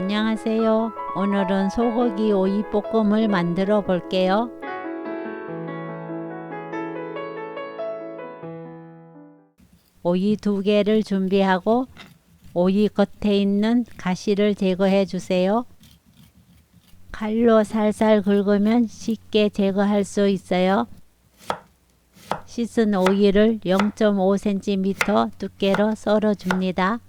안녕하세요. 오늘은 소고기 오이 볶음을 만들어 볼게요. 오이 두 개를 준비하고 오이 겉에 있는 가시를 제거해 주세요. 칼로 살살 긁으면 쉽게 제거할 수 있어요. 씻은 오이를 0.5cm 두께로 썰어 줍니다.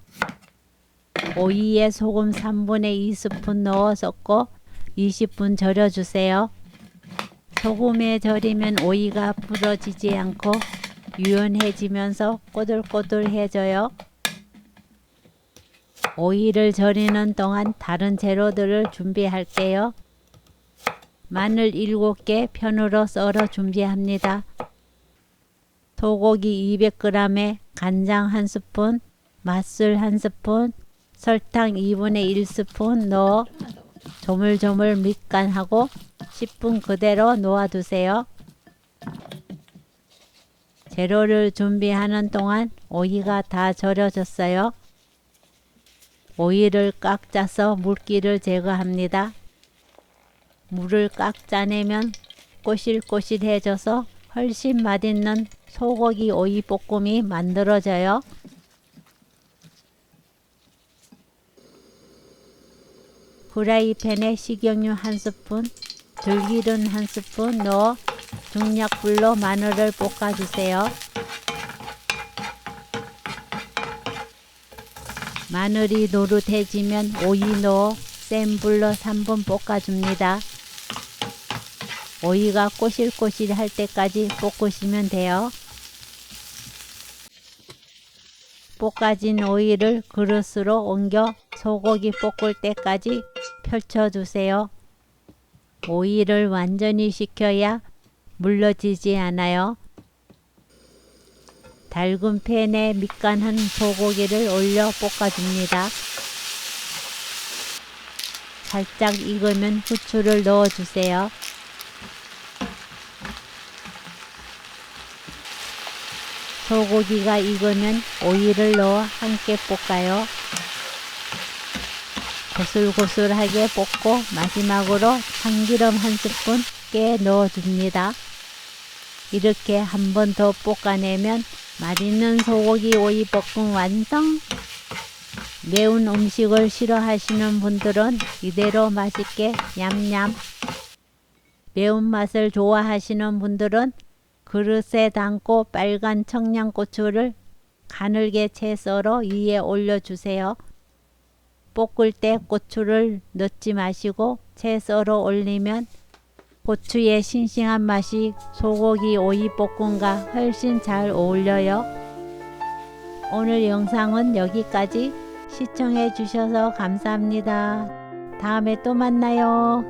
오이에 소금 3분의 2스푼 넣어 섞고 20분 절여주세요. 소금에 절이면 오이가 부러지지 않고 유연해지면서 꼬들꼬들해져요. 오이를 절이는 동안 다른 재료들을 준비할게요. 마늘 7개 편으로 썰어 준비합니다. 소고기 200g에 간장 1스푼, 맛술 1스푼, 설탕 2분의 1스푼 넣어 조물조물 밑간하고 10분 그대로 놓아두세요. 재료를 준비하는 동안 오이가 다 절여졌어요. 오이를 꽉 짜서 물기를 제거합니다. 물을 꽉 짜내면 꼬실꼬실해져서 훨씬 맛있는 소고기 오이 볶음이 만들어져요. 프라이팬에 식용유 한 스푼, 들기름 한 스푼 넣어 중약불로 마늘을 볶아주세요. 마늘이 노릇해지면 오이 넣어 센 불로 3분 볶아줍니다. 오이가 꼬실꼬실 할 때까지 볶으시면 돼요. 볶아진 오이를 그릇으로 옮겨 소고기 볶을 때까지 펼쳐주세요. 오이를 완전히 식혀야 물러지지 않아요. 달군 팬에 밑간한 소고기를 올려 볶아줍니다. 살짝 익으면 후추를 넣어주세요. 소고기가 익으면 오이를 넣어 함께 볶아요. 고슬고슬하게 볶고 마지막으로 참기름 한 스푼 깨 넣어줍니다. 이렇게 한 번 더 볶아내면 맛있는 소고기 오이 볶음 완성! 매운 음식을 싫어하시는 분들은 이대로 맛있게 냠냠. 매운맛을 좋아하시는 분들은 그릇에 담고 빨간 청양고추를 가늘게 채 썰어 위에 올려주세요. 볶을 때 고추를 넣지 마시고 채 썰어 올리면 고추의 싱싱한 맛이 소고기 오이 볶음과 훨씬 잘 어울려요. 오늘 영상은 여기까지 시청해 주셔서 감사합니다. 다음에 또 만나요.